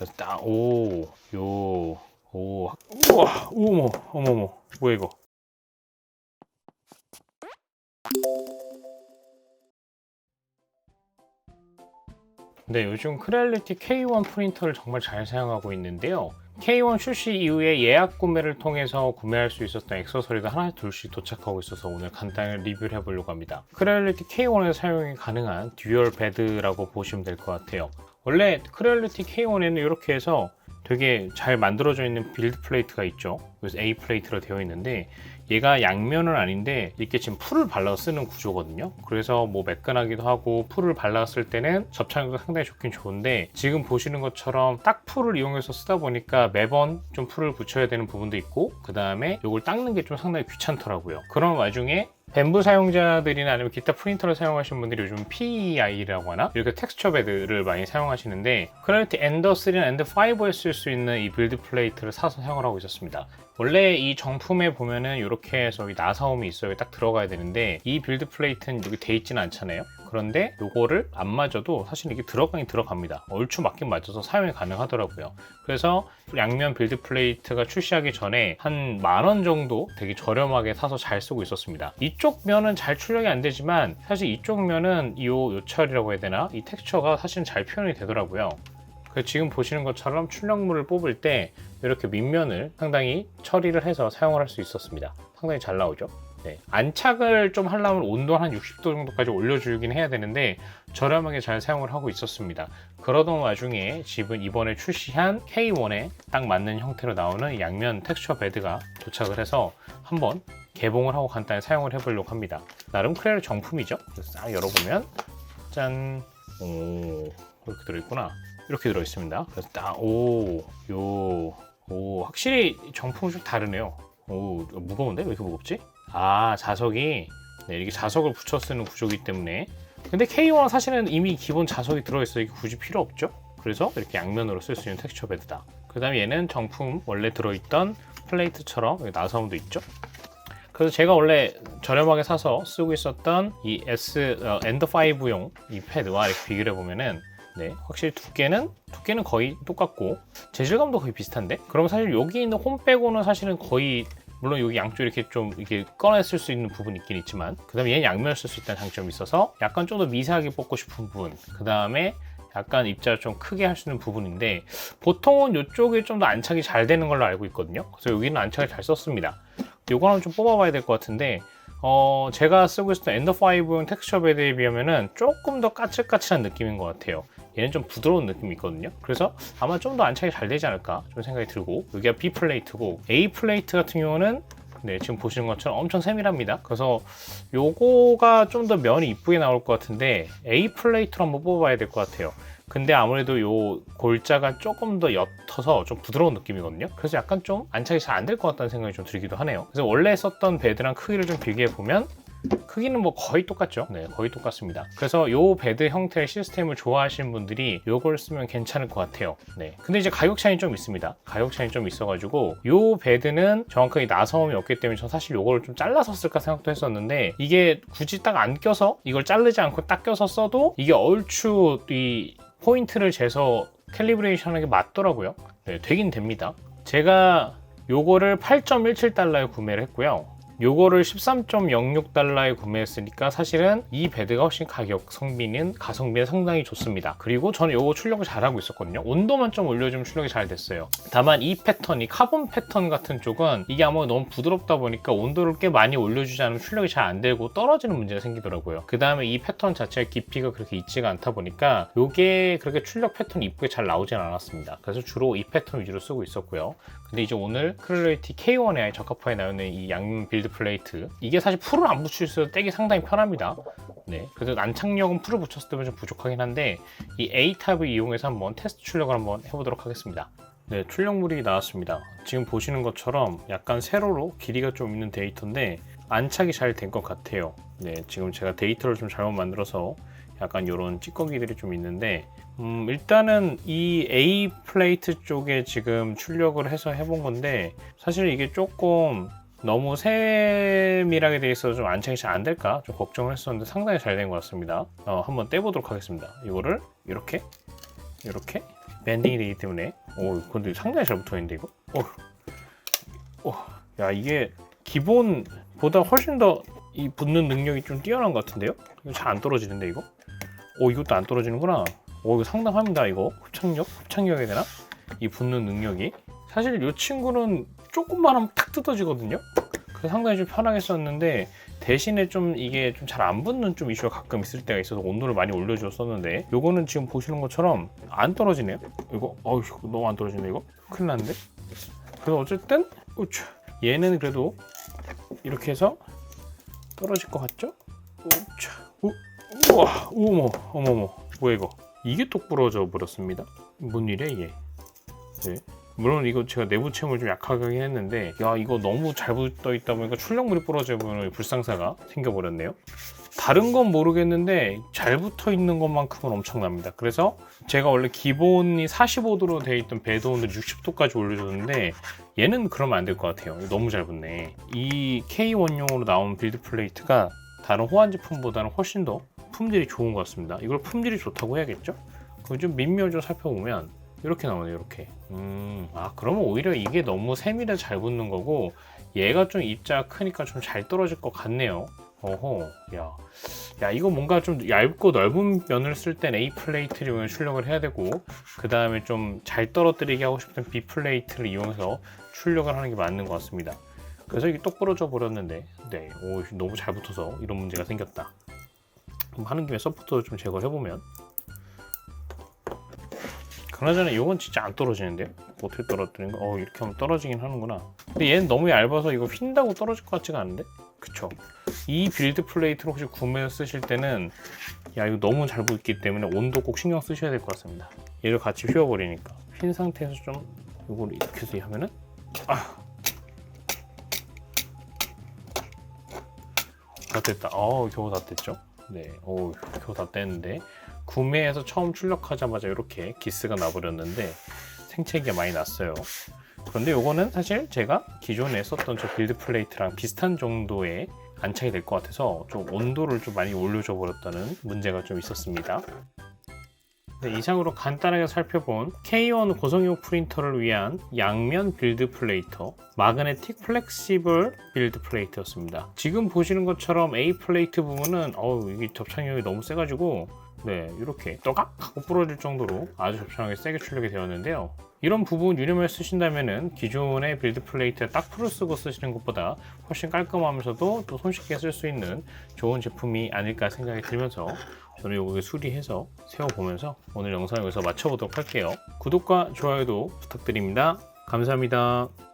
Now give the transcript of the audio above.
그래서 딱, 오, 요, 오, 우와, 어머, 어머머, 뭐야 이거? 네, 요즘 크레얼리티 K1 프린터를 정말 잘 사용하고 있는데요. K1 출시 이후에 예약 구매를 통해서 구매할 수 있었던 액세서리가 하나 둘씩 도착하고 있어서 오늘 간단히 리뷰를 해보려고 합니다. 크레얼리티 K1에서 사용이 가능한 듀얼 베드라고 보시면 될 것 같아요. 원래 크레얼리티 K1에는 이렇게 해서 되게 잘 만들어져 있는 빌드 플레이트가 있죠. 그래서 A 플레이트로 되어 있는데 얘가 양면은 아닌데 이렇게 지금 풀을 발라 쓰는 구조거든요. 그래서 뭐 매끈하기도 하고 풀을 발랐을 때는 접착력도 상당히 좋긴 좋은데 지금 보시는 것처럼 딱 풀을 이용해서 쓰다 보니까 매번 좀 풀을 붙여야 되는 부분도 있고 그 다음에 이걸 닦는 게 좀 상당히 귀찮더라고요. 그런 와중에 밴부 사용자들이나 아니면 기타 프린터를 사용하시는 분들이 요즘 PEI라고 하나? 이렇게 텍스처 베드를 많이 사용하시는데 크레리티 엔더 3나 엔더 5에 쓸 수 있는 이 빌드 플레이트를 사서 사용을 하고 있었습니다. 원래 이 정품에 보면은 이렇게 해서 이 나사홈이 있어요. 딱 들어가야 되는데 이 빌드 플레이트는 여기 돼 있지는 않잖아요. 그런데 요거를 안 맞아도 사실 이게 들어가긴 들어갑니다. 얼추 맞긴 맞아서 사용이 가능하더라고요. 그래서 양면 빌드 플레이트가 출시하기 전에 한 만 원 정도 되게 저렴하게 사서 잘 쓰고 있었습니다. 이쪽 면은 잘 출력이 안 되지만 사실 이쪽 면은 이 요철이라고 해야 되나? 이 텍스처가 사실은 잘 표현이 되더라고요. 그래서 지금 보시는 것처럼 출력물을 뽑을 때 이렇게 밑면을 상당히 처리를 해서 사용을 할 수 있었습니다. 상당히 잘 나오죠. 네. 안착을 좀 하려면 온도 한 60도 정도까지 올려주긴 해야 되는데 저렴하게 잘 사용을 하고 있었습니다. 그러던 와중에 집은 이번에 출시한 K1에 딱 맞는 형태로 나오는 양면 텍스처 베드가 도착을 해서 한번 개봉을 하고 간단히 사용을 해보려고 합니다. 나름 크레얼 정품이죠. 싹 열어보면 짠, 오 이렇게 들어있구나. 이렇게 들어있습니다. 그래서 딱, 오, 요, 오, 확실히 정품은 좀 다르네요. 오, 무거운데? 왜 이렇게 무겁지? 아, 자석이, 네, 이렇게 자석을 붙여 쓰는 구조이기 때문에. 근데 K1은 사실은 이미 기본 자석이 들어있어요. 이게 굳이 필요 없죠? 그래서 이렇게 양면으로 쓸 수 있는 텍스처 베드다. 그 다음에 얘는 정품 원래 들어있던 플레이트처럼 나사움도 있죠? 그래서 제가 원래 저렴하게 사서 쓰고 있었던 이 S 어, 엔더 5용 이 패드와 이렇게 비교를 해보면은 네, 확실히 두께는 두께는 거의 똑같고 재질감도 거의 비슷한데. 그럼 사실 여기 있는 홈 빼고는 사실은 거의 물론 여기 양쪽 이렇게 좀 이렇게 쓸수 있는 부분이 있긴 있지만 그 다음에 얘는 양면을 쓸 수 있다는 장점이 있어서 약간 좀 더 미세하게 뽑고 싶은 부분 그 다음에 약간 입자를 좀 크게 할 수 있는 부분인데 보통은 이쪽이 좀 더 안착이 잘 되는 걸로 알고 있거든요. 그래서 여기는 안착을 잘 썼습니다. 요거는 좀 뽑아봐야 될 것 같은데 어, 제가 쓰고 있었던 엔더5용 텍스처 베드에 비하면은 조금 더 까칠까칠한 느낌인 것 같아요. 얘는 좀 부드러운 느낌이 있거든요. 그래서 아마 좀 더 안착이 잘 되지 않을까 좀 생각이 들고 여기가 B 플레이트고 A 플레이트 같은 경우는 네, 지금 보시는 것처럼 엄청 세밀합니다. 그래서 요거가 좀 더 면이 이쁘게 나올 것 같은데 A 플레이트로 한번 뽑아봐야 될 것 같아요. 근데 아무래도 요 골자가 조금 더 옅어서 좀 부드러운 느낌이거든요. 그래서 약간 좀 안착이 잘 안 될 것 같다는 생각이 좀 들기도 하네요. 그래서 원래 썼던 베드랑 크기를 좀 비교해 보면 크기는 뭐 거의 똑같죠. 네, 거의 똑같습니다. 그래서 요 베드 형태의 시스템을 좋아하시는 분들이 요걸 쓰면 괜찮을 것 같아요. 네. 근데 이제 가격 차이 좀 있습니다. 가격 차이 좀 있어가지고 요 베드는 정확하게 나섬이 없기 때문에 저 사실 요거를 좀 잘라서 쓸까 생각도 했었는데 이게 굳이 딱 안 껴서 이걸 자르지 않고 딱 껴서 써도 이게 얼추 이 포인트를 재서 캘리브레이션하게 맞더라고요. 네, 되긴 됩니다. 제가 요거를 8.17달러에 구매를 했고요. 요거를 13.06달러에 구매했으니까 사실은 이 베드가 훨씬 가격 성비는 가성비는 상당히 좋습니다. 그리고 저는 요거 출력을 잘하고 있었거든요. 온도만 좀 올려주면 출력이 잘 됐어요. 다만 이 패턴이 카본 패턴 같은 쪽은 이게 아마 너무 부드럽다 보니까 온도를 꽤 많이 올려주지 않으면 출력이 잘 안 되고 떨어지는 문제가 생기더라고요. 그 다음에 이 패턴 자체의 깊이가 그렇게 있지가 않다 보니까 요게 그렇게 출력 패턴이 이쁘게 잘 나오진 않았습니다. 그래서 주로 이 패턴 위주로 쓰고 있었고요. 근데 이제 오늘 크릴레이티 K1에 적합하게 나오는 이 양면 빌드 플레이트 이게 사실 풀을 안 붙일 수 있어서 떼기 상당히 편합니다. 네, 그래서 안착력은 풀을 붙였을 때는 좀 부족하긴 한데 이 A 탑을 이용해서 한번 테스트 출력을 한번 해보도록 하겠습니다. 네, 출력물이 나왔습니다. 지금 보시는 것처럼 약간 세로로 길이가 좀 있는 데이터인데 안착이 잘 된 것 같아요. 네, 지금 제가 데이터를 좀 잘못 만들어서 약간 이런 찌꺼기들이 좀 있는데 음, 일단은 이 A 플레이트 쪽에 지금 출력을 해서 해본 건데 사실 이게 조금 너무 세밀하게 돼 있어서 좀 안착이 잘 안 될까 좀 걱정을 했었는데 상당히 잘 된 것 같습니다. 어, 한번 떼보도록 하겠습니다. 이거를 이렇게 이렇게 밴딩이 되기 때문에 오 근데 상당히 잘 붙어있는데 이거 어, 어, 야 이게 기본보다 훨씬 더 이 붙는 능력이 좀 뛰어난 것 같은데요? 잘 안 떨어지는데 이거? 오 이것도 안 떨어지는구나. 오 이거 상당합니다 이거. 흡착력? 흡착력이 되나? 이 붙는 능력이. 사실 이 친구는 조금만 하면 탁 뜯어지거든요. 그래서 상당히 좀 편하게 썼는데 대신에 좀 이게 좀 잘 안 붙는 좀 이슈가 가끔 있을 때가 있어서 온도를 많이 올려줬었는데 요거는 지금 보시는 것처럼 안 떨어지네요. 이거 어휴 너무 안 떨어지네 이거. 큰일 났는데? 그래서 어쨌든 우차, 얘는 그래도 이렇게 해서 떨어질 것 같죠? 우차, 우, 우와 어머 어머머. 뭐야 이거? 이게 똑 부러져 버렸습니다. 뭔 일이야 이게? 네. 물론 이거 제가 내부 체험을 좀 약하게 했는데 야 이거 너무 잘 붙어 있다 보니까 출력물이 부러져버리는 불상사가 생겨버렸네요. 다른 건 모르겠는데 잘 붙어 있는 것만큼은 엄청납니다. 그래서 제가 원래 기본이 45도로 되어 있던 배도온을 60도까지 올려줬는데 얘는 그러면 안 될 것 같아요. 너무 잘 붙네. 이 K1용으로 나온 빌드 플레이트가 다른 호환 제품보다는 훨씬 더 품질이 좋은 것 같습니다. 이걸 품질이 좋다고 해야겠죠? 그좀 민묘 좀 살펴보면 이렇게 나오네요 이렇게. 음, 아 그러면 오히려 이게 너무 세밀하게 잘 붙는 거고 얘가 좀 입자가 크니까 좀 잘 떨어질 것 같네요. 어허 야, 야 이거 뭔가 좀 얇고 넓은 면을 쓸 땐 A 플레이트를 이용해 출력을 해야 되고 그 다음에 좀 잘 떨어뜨리게 하고 싶은 B 플레이트를 이용해서 출력을 하는 게 맞는 것 같습니다. 그래서 이게 똑 부러져 버렸는데 네, 오, 너무 잘 붙어서 이런 문제가 생겼다. 그럼 하는 김에 서포터를 좀 제거해 보면 그나저나 이건 진짜 안 떨어지는데요? 어떻게 떨어뜨리는 거? 어 이렇게 하면 떨어지긴 하는구나 근데 얘는 너무 얇아서 이거 휜다고 떨어질 것 같지가 않은데? 그쵸 이 빌드 플레이트를 혹시 구매해서 쓰실 때는 야 이거 너무 잘 붙기 때문에 온도 꼭 신경 쓰셔야 될 것 같습니다 얘를 같이 휘어버리니까 휜 상태에서 좀 이걸 이렇게 해서 하면은 아. 다 됐다 어 겨우 다 됐죠 네, 오, 겨우 다 뗐는데 구매해서 처음 출력하자마자 이렇게 기스가 나버렸는데 생채기가 많이 났어요. 그런데 요거는 사실 제가 기존에 썼던 저 빌드 플레이트랑 비슷한 정도의 안착이 될 것 같아서 좀 온도를 좀 많이 올려줘 버렸다는 문제가 좀 있었습니다. 네, 이상으로 간단하게 살펴본 K1 고성용 프린터를 위한 양면 빌드 플레이터 마그네틱 플렉시블 빌드 플레이트였습니다. 지금 보시는 것처럼 A 플레이트 부분은 어우 이게 접착력이 너무 세가지고 네 이렇게 떠각 하고 부러질 정도로 아주 접착력이 세게 출력이 되었는데요. 이런 부분 유념을 쓰신다면은 기존의 빌드 플레이트 딱 풀을 쓰고 쓰시는 것보다 훨씬 깔끔하면서도 또 손쉽게 쓸 수 있는 좋은 제품이 아닐까 생각이 들면서 저는 이거 수리해서 세워보면서 오늘 영상 여기서 마쳐보도록 할게요. 구독과 좋아요도 부탁드립니다. 감사합니다.